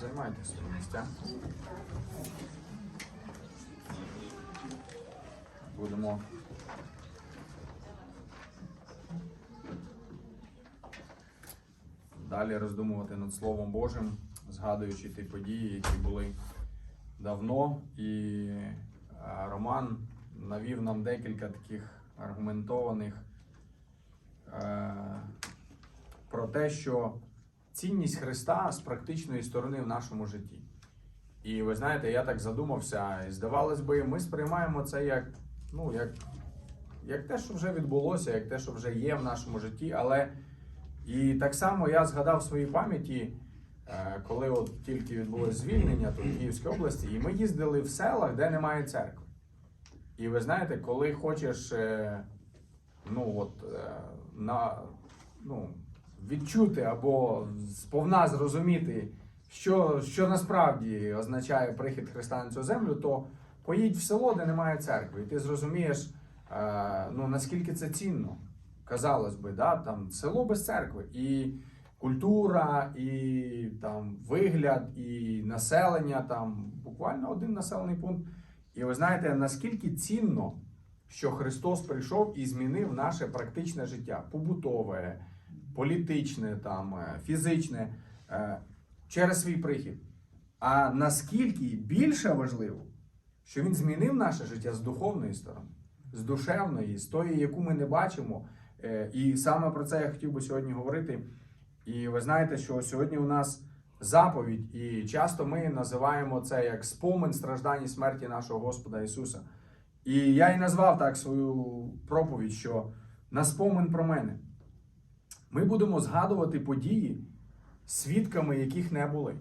Займайте свої місця. Будемо далі роздумувати над Словом Божим, згадуючи ті події, які були давно. І е, Роман навів нам декілька таких аргументованих е, про те, що цінність Христа з практичної сторони в нашому житті. І ви знаєте, я так задумався, і здавалось би, ми сприймаємо це як, ну, як, як те, що вже відбулося, як те, що вже є в нашому житті. Але і так само я згадав в своїй пам'яті, е, коли от тільки відбулося звільнення тут в Київській області, і ми їздили в селах, де немає церкви. І ви знаєте, коли хочеш е, ну, от, е, на, ну, відчути або сповна зрозуміти, що, що насправді означає прихід Христа на цю землю, то поїдь в село, де немає церкви, і ти зрозумієш, е, ну, наскільки це цінно. Казалось би, да? там село без церкви. І культура, і там вигляд, і населення, там буквально один населений пункт. І ви знаєте, наскільки цінно, що Христос прийшов і змінив наше практичне життя, побутове, політичне, там, е, фізичне, е, через свій прихід. А наскільки більше важливо, що він змінив наше життя з духовної сторони, з душевної, з тої, яку ми не бачимо. Е, І саме про це я хотів би сьогодні говорити. І ви знаєте, що сьогодні у нас заповідь, і часто ми називаємо це як спомин страждань і смерті нашого Господа Ісуса. І я і назвав так свою проповідь, що на спомин про мене. Ми будемо згадувати події, свідками яких не були.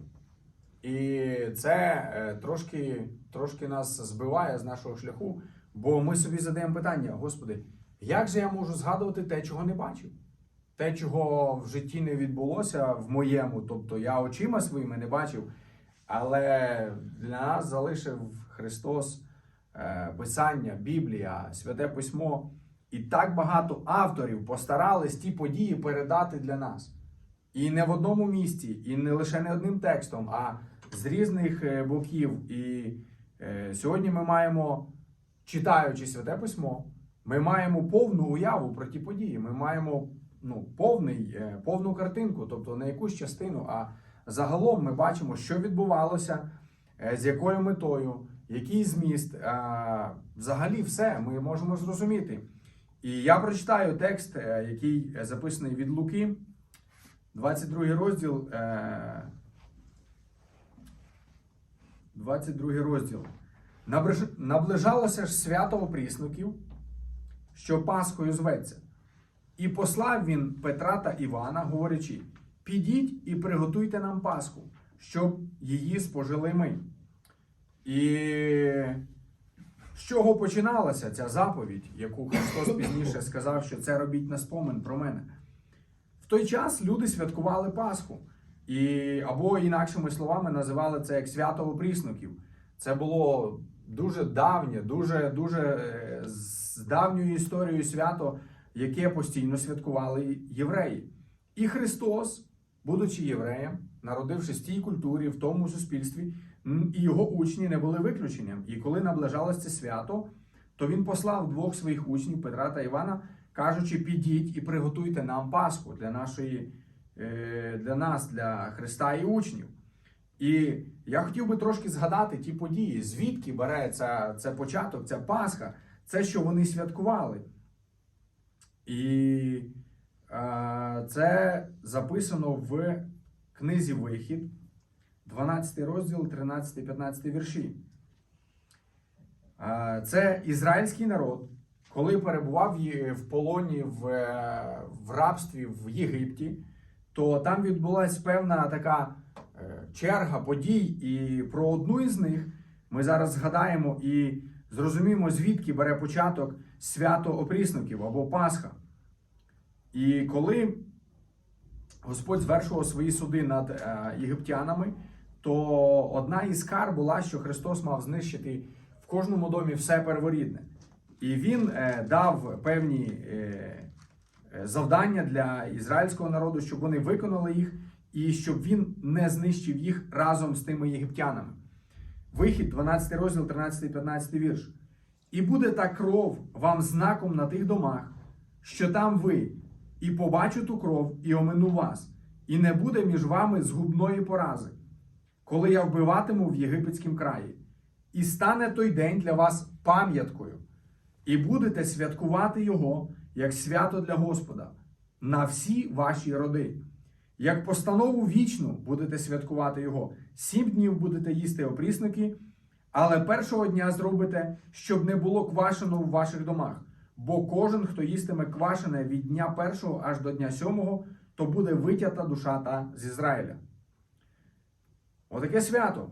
І це е, трошки, трошки нас збиває з нашого шляху, бо ми собі задаємо питання: Господи, як же я можу згадувати те, чого не бачив? Те, чого в житті не відбулося в моєму, тобто я очима своїми не бачив, але для нас залишив Христос е, Писання, Біблія, Святе Письмо. І так багато авторів постарались ті події передати для нас. І не в одному місці, і не лише не одним текстом, а з різних е, боків. І е, сьогодні ми маємо, читаючи Святе Письмо, ми маємо повну уяву про ті події. Ми маємо ну, повний, е, повну картинку, тобто не якусь частину, а загалом ми бачимо, що відбувалося, е, з якою метою, який зміст. Е, Взагалі, все ми можемо зрозуміти. І я прочитаю текст, е, який записаний від Луки, 22 розділ. е, 22 розділ. Наближалося ж свято опрісників, що Пасхою зветься. І послав він Петра та Івана, говорячи: підіть і приготуйте нам Пасху, щоб її спожили ми. І з чого починалася ця заповідь, яку Христос пізніше сказав, що це робіть на спомин про мене? В той час люди святкували Пасху. І, або інакшими словами називали це як свято опрісноків. Це було дуже давнє, дуже, дуже е, з давньою історією свято, яке постійно святкували євреї. І Христос, будучи євреєм, народившись в тій культурі, в тому суспільстві, і його учні не були виключенням. І коли наближалось це свято, то він послав двох своїх учнів Петра та Івана, кажучи: підіть і приготуйте нам Пасху для нашої, е, для нас, для Христа і учнів. І я хотів би трошки згадати ті події, звідки береться це початок, ця Пасха, це, що вони святкували. І е, це записано в книзі Вихід, 12 розділ, 13-15 вірші. Це ізраїльський народ, коли перебував в полоні в, е, в рабстві в Єгипті, то там відбулася певна така е, черга подій, і про одну із них ми зараз згадаємо і зрозуміємо, звідки бере початок свято опрісників або Пасха. І коли Господь звершував свої суди над е, єгиптянами, то одна із кар була, що Христос мав знищити в кожному домі все перворідне. І він е, дав певні е, е, завдання для ізраїльського народу, щоб вони виконали їх. і щоб він не знищив їх разом з тими єгиптянами. Вихід, 12 розділ, 13-15 вірш. І буде та кров вам знаком на тих домах, що там ви, і побачу ту кров, і омину вас, і не буде між вами згубної порази, коли я вбиватиму в єгипетському краї. І стане той день для вас пам'яткою, і будете святкувати його як свято для Господа на всі ваші роди. Як постанову вічну будете святкувати його, сім днів будете їсти опрісники, але першого дня зробите, щоб не було квашено в ваших домах. Бо кожен, хто їстиме квашене від дня першого аж до дня сьомого, то буде витята душа та з Ізраїля. Отаке свято.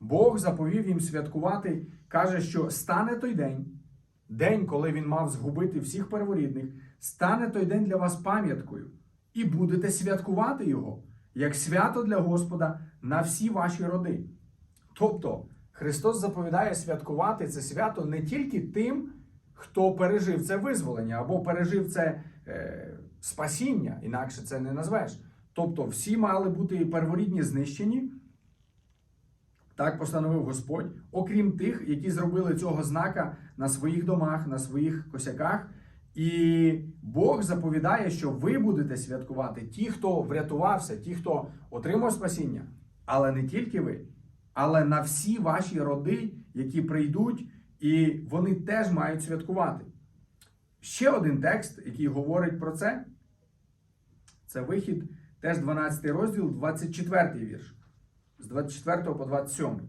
Бог заповів їм святкувати, каже, що стане той день, день, коли він мав згубити всіх перворідних, стане той день для вас пам'яткою, і будете святкувати його, як свято для Господа на всі ваші роди. Тобто, Христос заповідає святкувати це свято не тільки тим, хто пережив це визволення або пережив це е, спасіння, інакше це не назвеш. Тобто, всі мали бути перворідні знищені. Так постановив Господь, окрім тих, які зробили цього знака на своїх домах, на своїх косяках. І Бог заповідає, що ви будете святкувати ті, хто врятувався, ті, хто отримав спасіння, але не тільки ви, але на всі ваші роди, які прийдуть, і вони теж мають святкувати. Ще один текст, який говорить про це, це вихід, теж 12 розділ, 24 вірш з 24 по 27.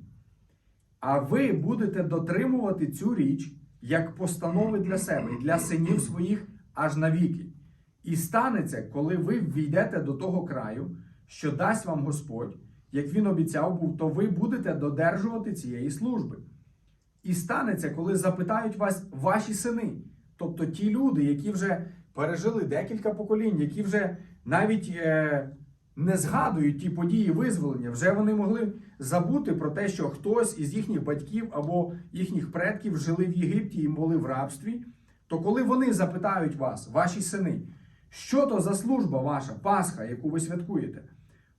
А ви будете дотримувати цю річ як постанови для себе і для синів своїх аж навіки. І станеться, коли ви війдете до того краю, що дасть вам Господь, як він обіцяв був, то ви будете додержувати цієї служби. І станеться, коли запитають вас ваші сини, тобто ті люди, які вже пережили декілька поколінь, які вже навіть е, не згадують ті події визволення, вже вони могли забути про те, що хтось із їхніх батьків або їхніх предків жили в Єгипті і були в рабстві. То коли вони запитають вас, ваші сини, що то за служба ваша, Пасха, яку ви святкуєте,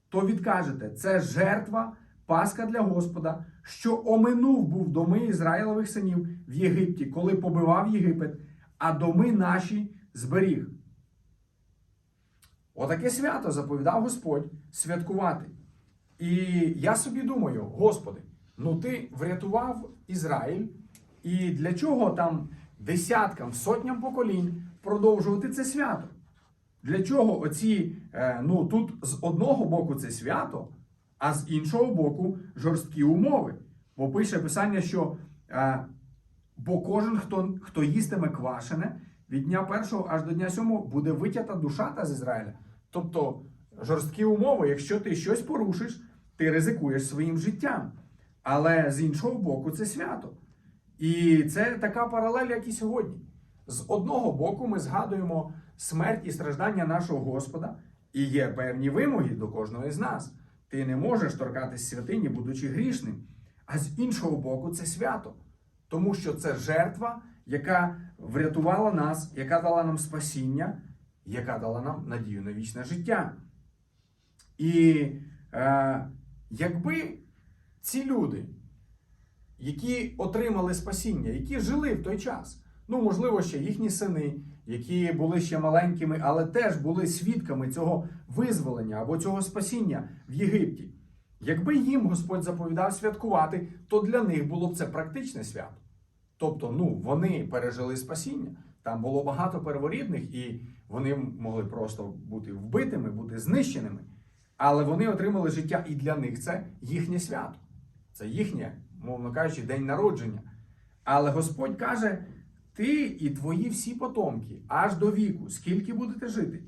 то відкажете, це жертва, Пасха для Господа, що оминув був доми Ізраїлових синів в Єгипті, коли побивав Єгипет, а доми наші зберіг. Отаке свято заповідав Господь святкувати. І я собі думаю, Господи, ну ти врятував Ізраїль, і для чого там десяткам, сотням поколінь продовжувати це свято? Для чого оці, е, ну тут з одного боку це свято, а з іншого боку жорсткі умови? Бо пише писання, що е, бо кожен, хто, хто їстиме квашене, від дня першого аж до дня сьомого буде витята душа та з Ізраїля. Тобто жорсткі умови, якщо ти щось порушиш, ти ризикуєш своїм життям. Але з іншого боку, це свято. І це така паралель, як і сьогодні. З одного боку, ми згадуємо смерть і страждання нашого Господа, і є певні вимоги до кожного з нас. Ти не можеш торкатись святині, будучи грішним. А з іншого боку, це свято. Тому що це жертва, яка врятувала нас, яка дала нам спасіння, яка дала нам надію на вічне життя. І е, якби ці люди, які отримали спасіння, які жили в той час, ну, можливо, ще їхні сини, які були ще маленькими, але теж були свідками цього визволення або цього спасіння в Єгипті. Якби їм Господь заповідав святкувати, то для них було б це практичне свято. Тобто, ну, вони пережили спасіння, там було багато перворідних, і вони могли просто бути вбитими, бути знищеними. Але вони отримали життя, і для них це їхнє свято. Це їхнє, мовно кажучи, день народження. Але Господь каже: ти і твої всі потомки аж до віку, скільки будете жити,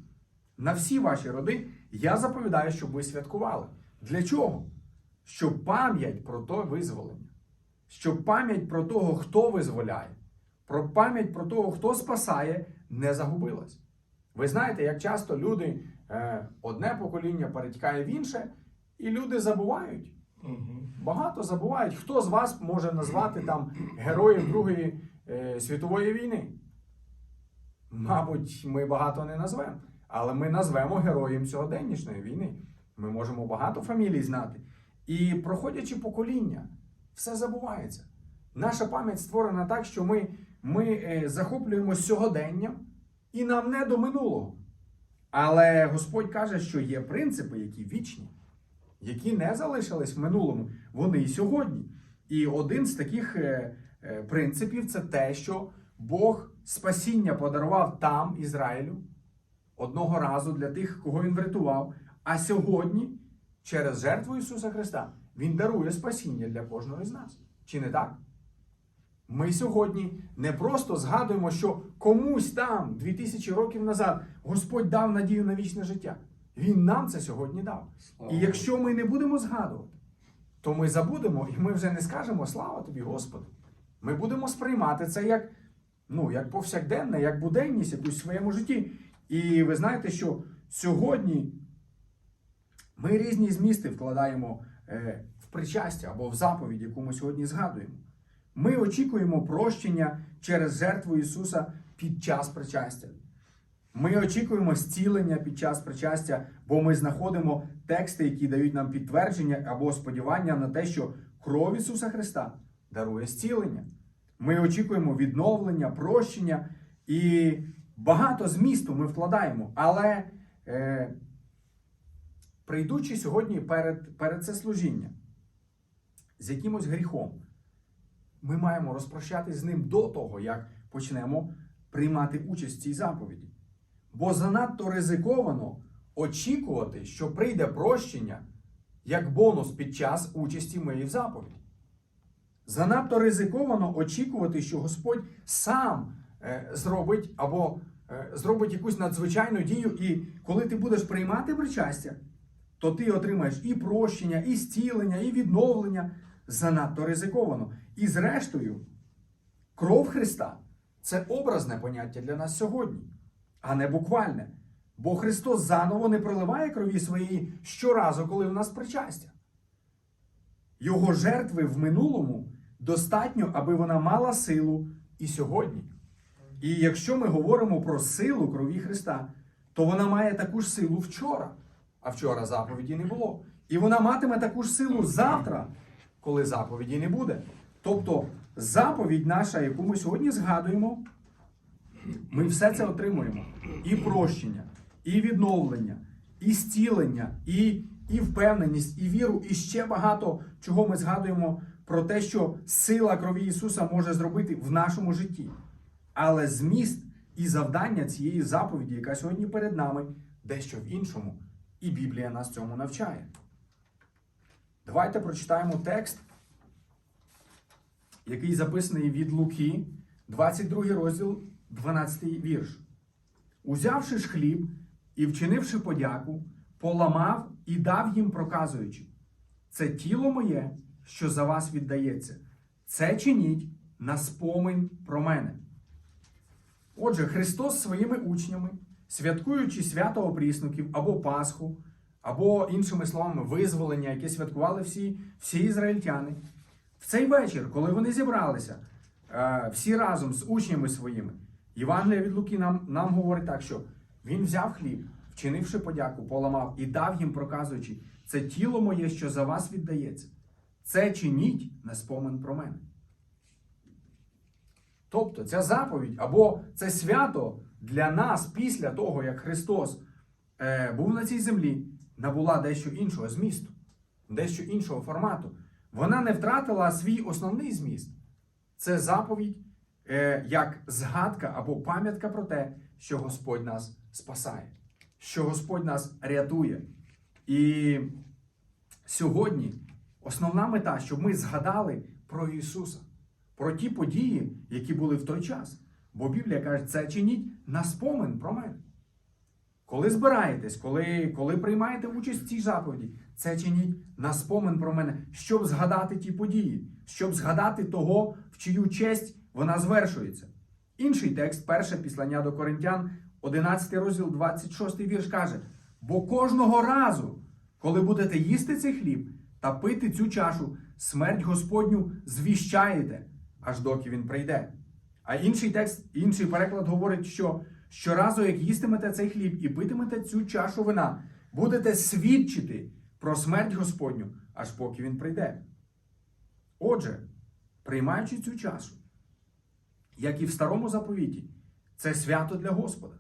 на всі ваші роди я заповідаю, щоб ви святкували. Для чого? Щоб пам'ять про то визволення, щоб пам'ять про того, хто визволяє, про пам'ять про того, хто спасає, не загубилась. Ви знаєте, як часто люди е, одне покоління перетікає в інше, і люди забувають. Багато забувають. Хто з вас може назвати там героїв Другої е, світової війни? Мабуть, ми багато не назвемо, але ми назвемо героєм сьогоднішньої війни. Ми можемо багато фамілій знати. І проходячи покоління, все забувається. Наша пам'ять створена так, що ми, ми е, захоплюємося сьогоденням і нам не до минулого. Але Господь каже, що є принципи, які вічні, які не залишились в минулому, вони і сьогодні. І один з таких е, е, принципів це те, що Бог спасіння подарував там, Ізраїлю, одного разу для тих, кого він врятував. А сьогодні, через жертву Ісуса Христа, Він дарує спасіння для кожного з нас. Чи не так? Ми сьогодні не просто згадуємо, що комусь там 2000 років назад Господь дав надію на вічне життя. Він нам це сьогодні дав. І якщо ми не будемо згадувати, то ми забудемо і ми вже не скажемо слава тобі, Господи. Ми будемо сприймати це як, ну, як повсякденне, як буденність якусь в своєму житті. І ви знаєте, що сьогодні ми різні змісти вкладаємо е, в причастя або в заповідь, яку ми сьогодні згадуємо. Ми очікуємо прощення через жертву Ісуса під час причастя. Ми очікуємо зцілення під час причастя, бо ми знаходимо тексти, які дають нам підтвердження або сподівання на те, що кров Ісуса Христа дарує зцілення. Ми очікуємо відновлення, прощення і багато змісту ми вкладаємо. Але е, прийдучи сьогодні перед, перед це служіння з якимось гріхом, ми маємо розпрощатись з ним до того, як почнемо приймати участь в цій заповіді. Бо занадто ризиковано очікувати, що прийде прощення як бонус під час участі моєї в заповіді. Занадто ризиковано очікувати, що Господь сам е, зробить або е, зробить якусь надзвичайну дію, і коли ти будеш приймати причастя, то ти отримаєш і прощення, і зцілення, і відновлення. Занадто ризиковано. І зрештою, кров Христа це образне поняття для нас сьогодні, а не буквальне. Бо Христос заново не проливає крові своєї щоразу, коли в нас причастя. Його жертви в минулому достатньо, аби вона мала силу і сьогодні. І якщо ми говоримо про силу крові Христа, то вона має таку ж силу вчора, а вчора заповіді не було. І вона матиме таку ж силу завтра, коли заповіді не буде. Тобто заповідь наша, яку ми сьогодні згадуємо, ми все це отримуємо. І прощення, і відновлення, і зцілення, і, і впевненість, і віру, і ще багато чого ми згадуємо про те, що сила крові Ісуса може зробити в нашому житті. Але зміст і завдання цієї заповіді, яка сьогодні перед нами, дещо в іншому. І Біблія нас цьому навчає. Давайте прочитаємо текст, який записаний від Луки, 22 розділ, 12 вірш. Узявши ж хліб і вчинивши подяку, поламав і дав їм, проказуючи: це тіло моє, що за вас віддається. Це чиніть на спомин про мене. Отже, Христос своїми учнями, святкуючи свято опрісників або Пасху, або, іншими словами, визволення, яке святкували всі, всі ізраїльтяни, в цей вечір, коли вони зібралися е, всі разом з учнями своїми, Євангелія від Луки нам, нам говорить так, що він взяв хліб, вчинивши подяку, поламав і дав їм, проказуючи, це тіло моє, що за вас віддається. Це чиніть на спомин про мене. Тобто ця заповідь або це свято для нас після того, як Христос е, був на цій землі, набула дещо іншого змісту, дещо іншого формату. Вона не втратила свій основний зміст. Це заповідь е, як згадка або пам'ятка про те, що Господь нас спасає, що Господь нас рятує. І сьогодні основна мета, щоб ми згадали про Ісуса, про ті події, які були в той час. Бо Біблія каже, це чиніть на спомин про мене. Коли збираєтесь, коли, коли приймаєте участь в цій заповіді, це чиніть на спомин про мене, щоб згадати ті події, щоб згадати того, в чию честь вона звершується. Інший текст, перше післання до Коринтян, 11 розділ, 26 вірш каже: бо кожного разу, коли будете їсти цей хліб та пити цю чашу, смерть Господню звіщаєте, аж доки він прийде. А інший текст, інший переклад говорить, що щоразу, як їстимете цей хліб і питимете цю чашу вина, будете свідчити про смерть Господню, аж поки він прийде. Отже, приймаючи цю часу, як і в старому заповіті, це свято для Господа.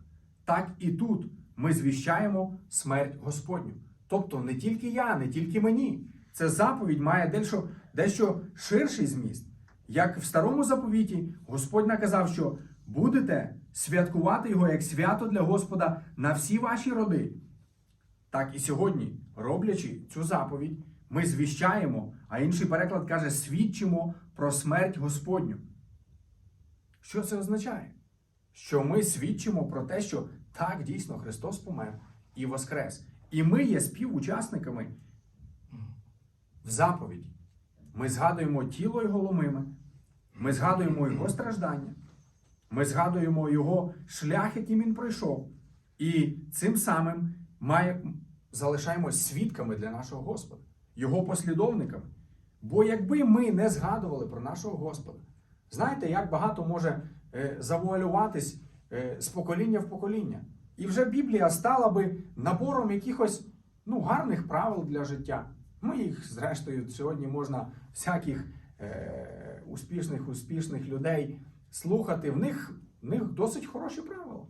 Так і тут ми звіщаємо смерть Господню. Тобто не тільки я, не тільки мені. Це заповідь має дещо, дещо ширший зміст. Як в старому заповіті Господь наказав, що будете святкувати його як свято для Господа на всі ваші роди. Так і сьогодні, роблячи цю заповідь, ми звіщаємо, а інший переклад каже, свідчимо про смерть Господню. Що це означає? Що ми свідчимо про те, що так дійсно Христос помер і воскрес. І ми є співучасниками в заповіді. Ми згадуємо тіло Його ломиме, ми згадуємо Його страждання, ми згадуємо Його шлях, яким Він пройшов. І цим самим має, залишаємось свідками для нашого Господа, Його послідовниками. Бо якби ми не згадували про нашого Господа, знаєте, як багато може е, завуалюватись е, з покоління в покоління. І вже Біблія стала би набором якихось ну, гарних правил для життя. Ми їх, зрештою, сьогодні можна всяких е, успішних, успішних людей слухати. В них, в них досить хороші правила.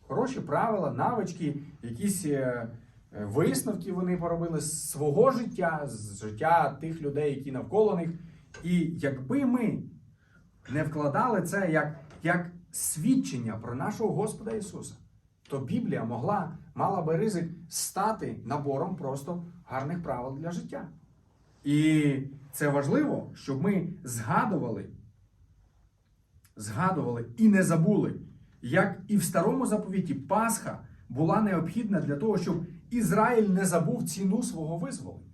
Хороші правила, навички, якісь е, е, висновки вони поробили з свого життя, з життя тих людей, які навколо них. І якби ми не вкладали це як, як свідчення про нашого Господа Ісуса, то Біблія могла, мала би ризик стати набором просто гарних правил для життя. І це важливо, щоб ми згадували, згадували і не забули, як і в старому заповіті Пасха була необхідна для того, щоб Ізраїль не забув ціну свого визволення.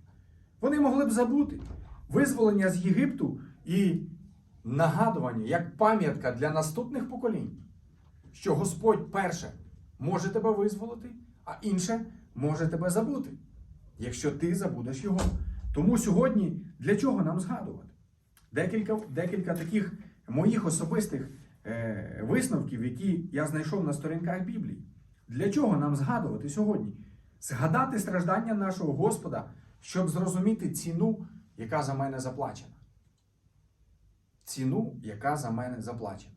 Вони могли б забути визволення з Єгипту і нагадування як пам'ятка для наступних поколінь, що Господь перше може тебе визволити, а інше може тебе забути, якщо ти забудеш його. Тому сьогодні для чого нам згадувати? Декілька, декілька таких моїх особистих е, висновків, які я знайшов на сторінках Біблії. Для чого нам згадувати сьогодні? Згадати страждання нашого Господа, щоб зрозуміти ціну, яка за мене заплачена. Ціну, яка за мене заплачена.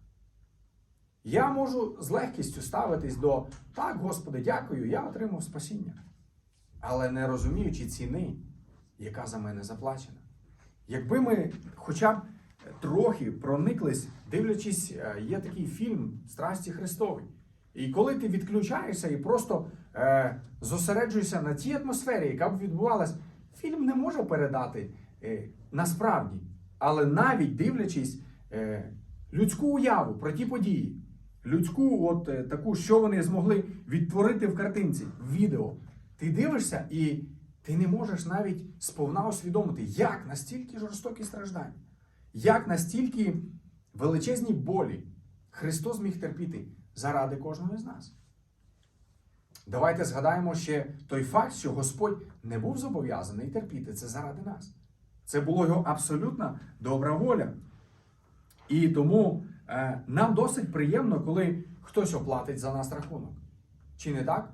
Я можу з легкістю ставитись до так, Господи, дякую, я отримав спасіння. Але не розуміючи ціни, яка за мене заплачена. Якби ми хоча б трохи прониклись, дивлячись, е, є такий фільм Страсті Христові. І коли ти відключаєшся і просто е, зосереджуєшся на тій атмосфері, яка б відбувалась, фільм не може передати е, насправді. Але навіть дивлячись е, людську уяву про ті події, людську, от е, таку, що вони змогли відтворити в картинці, в відео, ти дивишся і ти не можеш навіть сповна усвідомити, як настільки жорстокі страждання, як настільки величезні болі Христос міг терпіти заради кожного з нас. Давайте згадаємо ще той факт, що Господь не був зобов'язаний терпіти це заради нас. Це була його абсолютна добра воля. І тому е, нам досить приємно, коли хтось оплатить за нас рахунок. Чи не так?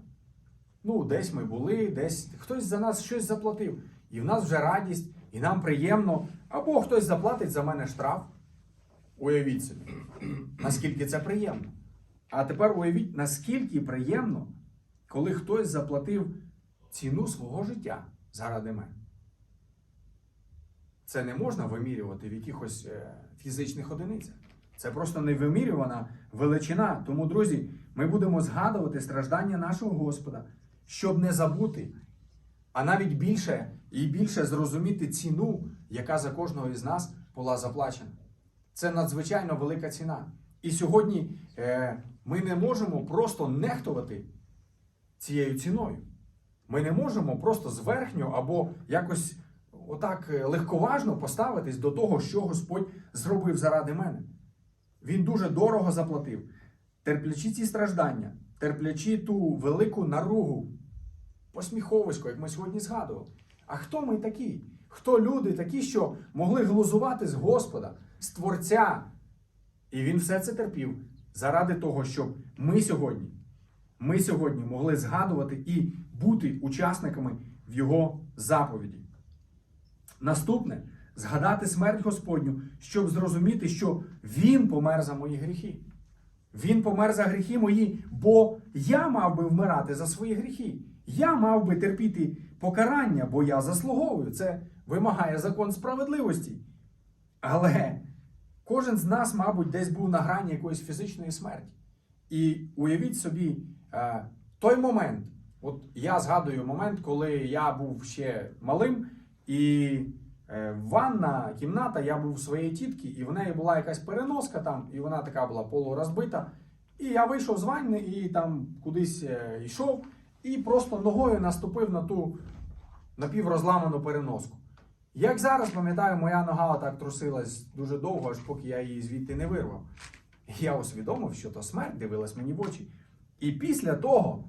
Ну, десь ми були, десь хтось за нас щось заплатив. І в нас вже радість, і нам приємно. Або хтось заплатить за мене штраф. Уявіть собі, наскільки це приємно. А тепер уявіть, наскільки приємно, коли хтось заплатив ціну свого життя заради мене. Це не можна вимірювати в якихось е, фізичних одиницях. Це просто невимірювана величина. Тому, друзі, ми будемо згадувати страждання нашого Господа, щоб не забути, а навіть більше і більше зрозуміти ціну, яка за кожного із нас була заплачена. Це надзвичайно велика ціна. І сьогодні е, ми не можемо просто нехтувати цією ціною. Ми не можемо просто зверхньо або якось отак е, легковажно поставитись до того, що Господь зробив заради мене. Він дуже дорого заплатив, терплячи ці страждання, терплячи ту велику наругу, посміховисько, як ми сьогодні згадували. А хто ми такі? Хто люди такі, що могли глузувати з Господа, з Творця? І він все це терпів заради того, щоб ми сьогодні ми сьогодні могли згадувати і бути учасниками в Його заповіді. Наступне згадати смерть Господню, щоб зрозуміти, що Він помер за мої гріхи. Він помер за гріхи мої, бо я мав би вмирати за свої гріхи. Я мав би терпіти покарання, бо я заслуговую. Це вимагає закон справедливості. Але кожен з нас, мабуть, десь був на грані якоїсь фізичної смерті. І уявіть собі, е, той момент, от я згадую момент, коли я був ще малим, і е, ванна кімната, я був у своєї тітки, і в неї була якась переноска там, і вона така була полурозбита. І я вийшов з ванни і там кудись е, йшов, і просто ногою наступив на ту напіврозламану переноску. Як зараз пам'ятаю, моя нога отак трусилась дуже довго, аж поки я її звідти не вирвав. Я усвідомив, що то смерть дивилась мені в очі. І після того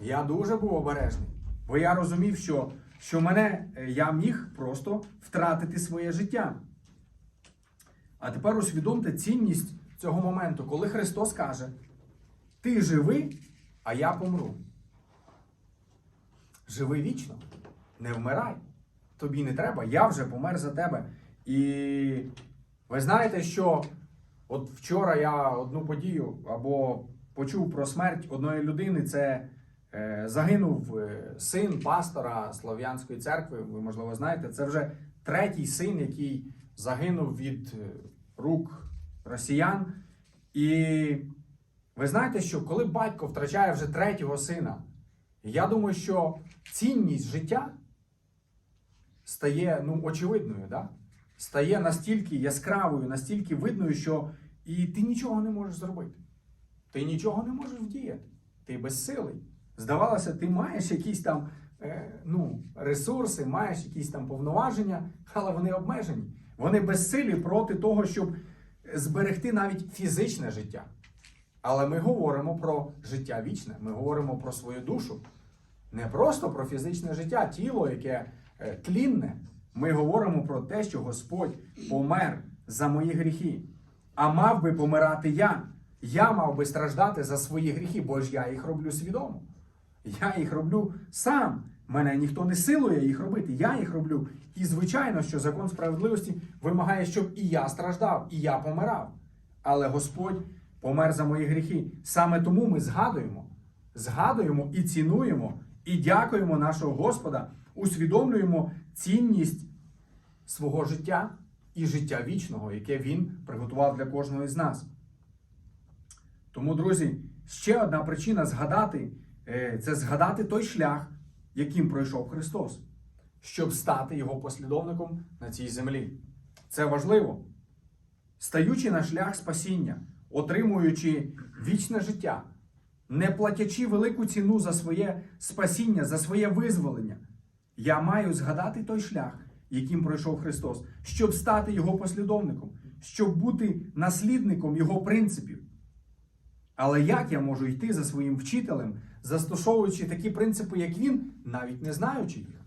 я дуже був обережний, бо я розумів, що, що мене е, я міг просто втратити своє життя. А тепер усвідомте цінність цього моменту, коли Христос каже: Ти живи, а я помру. Живи вічно, не вмирай. Тобі не треба, я вже помер за тебе. І ви знаєте, що от вчора я одну подію або почув про смерть одної людини, це е, загинув е, син пастора Слов'янської церкви. Ви, можливо, знаєте, це вже третій син, який загинув від е, рук росіян. І ви знаєте, що коли батько втрачає вже третього сина, я думаю, що цінність життя стає ну, очевидною, да? стає настільки яскравою, настільки видною, що і ти нічого не можеш зробити. Ти нічого не можеш вдіяти. Ти безсилий. Здавалося, ти маєш якісь там е, ну, ресурси, маєш якісь там повноваження, але вони обмежені. Вони безсилі проти того, щоб зберегти навіть фізичне життя. Але ми говоримо про життя вічне, ми говоримо про свою душу. Не просто про фізичне життя, тіло, яке е, тлінне. Ми говоримо про те, що Господь помер за мої гріхи. А мав би помирати я. Я мав би страждати за свої гріхи, бо ж я їх роблю свідомо. Я їх роблю сам. Мене ніхто не силує їх робити. Я їх роблю. І звичайно, що закон справедливості вимагає, щоб і я страждав, і я помирав. Але Господь помер за мої гріхи. Саме тому ми згадуємо, згадуємо і цінуємо, і дякуємо нашого Господа, усвідомлюємо цінність свого життя і життя вічного, яке Він приготував для кожного із нас. Тому, друзі, ще одна причина згадати е, це згадати той шлях, яким пройшов Христос, щоб стати Його послідовником на цій землі. Це важливо. Стаючи на шлях спасіння, отримуючи вічне життя, не платячи велику ціну за своє спасіння, за своє визволення, я маю згадати той шлях, яким пройшов Христос, щоб стати Його послідовником, щоб бути наслідником Його принципів. Але як я можу йти за своїм вчителем, застосовуючи такі принципи, як він, навіть не знаючи їх?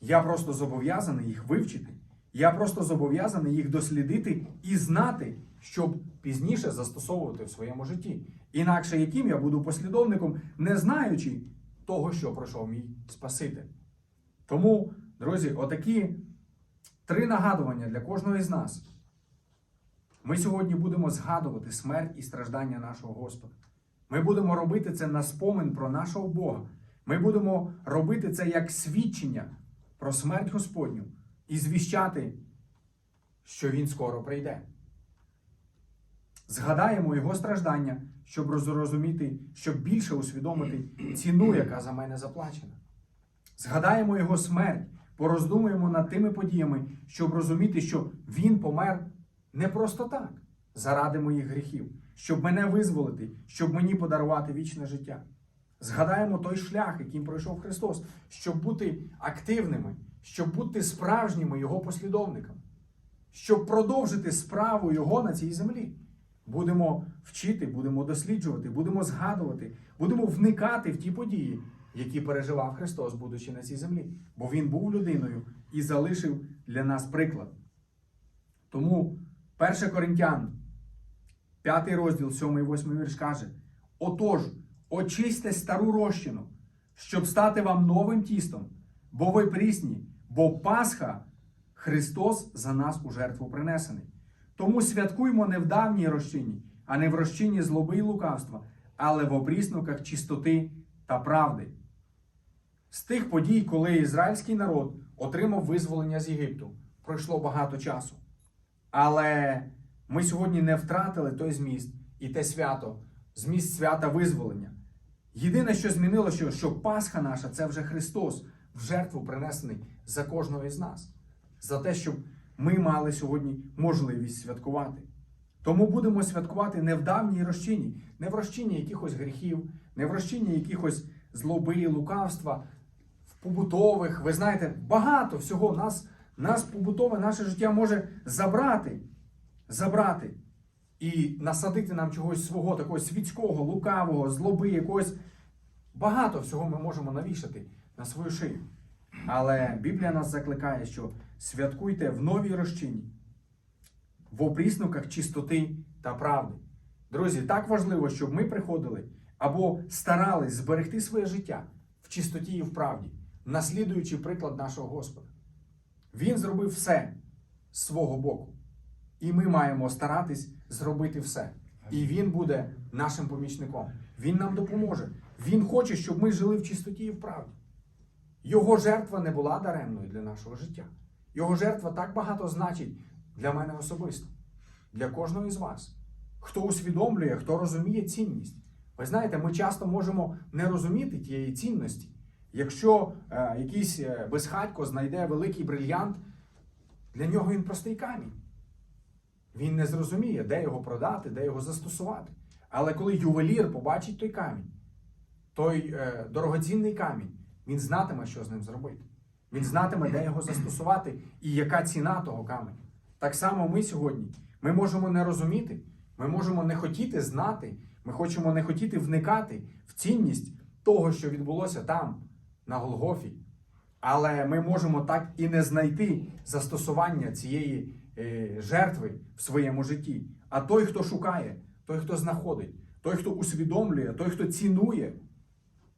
Я просто зобов'язаний їх вивчити. Я просто зобов'язаний їх дослідити і знати, щоб пізніше застосовувати в своєму житті. Інакше яким я буду послідовником, не знаючи того, що пройшов мій Спаситель. Тому, друзі, отакі три нагадування для кожного із нас. Ми сьогодні будемо згадувати смерть і страждання нашого Господа. Ми будемо робити це на спомин про нашого Бога. Ми будемо робити це як свідчення про смерть Господню і звіщати, що Він скоро прийде. Згадаємо Його страждання, щоб зрозуміти, щоб більше усвідомити ціну, яка за мене заплачена. Згадаємо Його смерть, пороздумуємо над тими подіями, щоб розуміти, що Він помер не просто так, заради моїх гріхів, щоб мене визволити, щоб мені подарувати вічне життя. Згадаємо той шлях, яким пройшов Христос, щоб бути активними, щоб бути справжніми Його послідовниками, щоб продовжити справу Його на цій землі. Будемо вчити, будемо досліджувати, будемо згадувати, будемо вникати в ті події, які переживав Христос, будучи на цій землі. Бо Він був людиною і залишив для нас приклад. Тому 1 Коринтян, 5 розділ, 7 і 8 вірш каже: Отож, очисьте стару розчину, щоб стати вам новим тістом, бо ви прісні, бо Пасха Христос за нас у жертву принесений. Тому святкуймо не в давній розчині, а не в розчині злоби і лукавства, але в опріснуках чистоти та правди. З тих подій, коли ізраїльський народ отримав визволення з Єгипту, пройшло багато часу. Але ми сьогодні не втратили той зміст і те свято, зміст свята визволення. Єдине, що змінило, що, що Пасха наша це вже Христос в жертву принесений за кожного із нас, за те, щоб ми мали сьогодні можливість святкувати. Тому будемо святкувати не в давній розчині, не в розчині якихось гріхів, не в розчині якихось злоби, лукавства, в побутових. Ви знаєте, багато всього нас, нас побутове наше життя може забрати, забрати і насадити нам чогось свого, такого світського, лукавого, злоби, якогось. Багато всього ми можемо навішати на свою шию. Але Біблія нас закликає, що святкуйте в новій розчині, в опріснуках чистоти та правди. Друзі, так важливо, щоб ми приходили або старались зберегти своє життя в чистоті і в правді, наслідуючи приклад нашого Господа. Він зробив все з свого боку. І ми маємо старатись зробити все. І він буде нашим помічником. Він нам допоможе. Він хоче, щоб ми жили в чистоті і в правді. Його жертва не була даремною для нашого життя. Його жертва так багато значить для мене особисто, для кожного із вас. Хто усвідомлює, хто розуміє цінність. Ви знаєте, ми часто можемо не розуміти тієї цінності. Якщо е, якийсь е, безхатько знайде великий брильянт, для нього він простий камінь. Він не зрозуміє, де його продати, де його застосувати. Але коли ювелір побачить той камінь, той е, дорогоцінний камінь, він знатиме, що з ним зробити. Він знатиме, де його застосувати і яка ціна того каменю. Так само ми сьогодні ми можемо не розуміти, ми можемо не хотіти знати, ми хочемо не хотіти вникати в цінність того, що відбулося там, на Голгофі. Але ми можемо так і не знайти застосування цієї е, жертви в своєму житті. А той, хто шукає, той, хто знаходить, той, хто усвідомлює, той, хто цінує,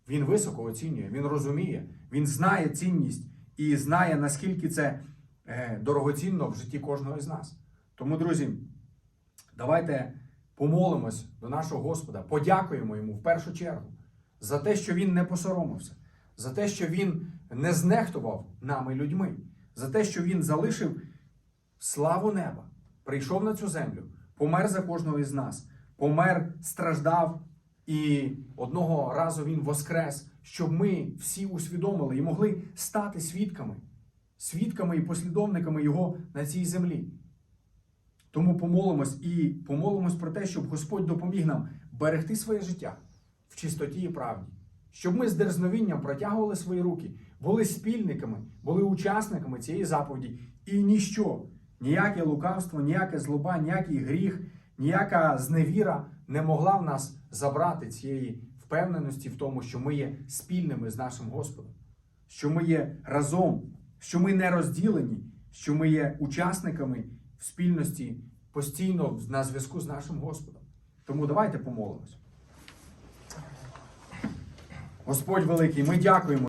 він високо оцінює, він розуміє, він знає цінність і знає, наскільки це е, дорогоцінно в житті кожного з нас. Тому, друзі, давайте помолимось до нашого Господа, подякуємо йому в першу чергу за те, що він не посоромився, за те, що він не знехтував нами людьми, за те, що він залишив славу неба, прийшов на цю землю, помер за кожного із нас, помер, страждав, і одного разу він воскрес, щоб ми всі усвідомили і могли стати свідками, свідками і послідовниками Його на цій землі. Тому помолимось і помолимось про те, щоб Господь допоміг нам берегти своє життя в чистоті і правді, щоб ми з дерзновінням протягували свої руки, були спільниками, були учасниками цієї заповіді, і ніщо, ніяке лукавство, ніяке злоба, ніякий гріх, ніяка зневіра не могла в нас забрати цієї впевненості в тому, що ми є спільними з нашим Господом, що ми є разом, що ми не розділені, що ми є учасниками в спільності постійно на зв'язку з нашим Господом. Тому давайте помолимось. Господь великий, ми дякуємо.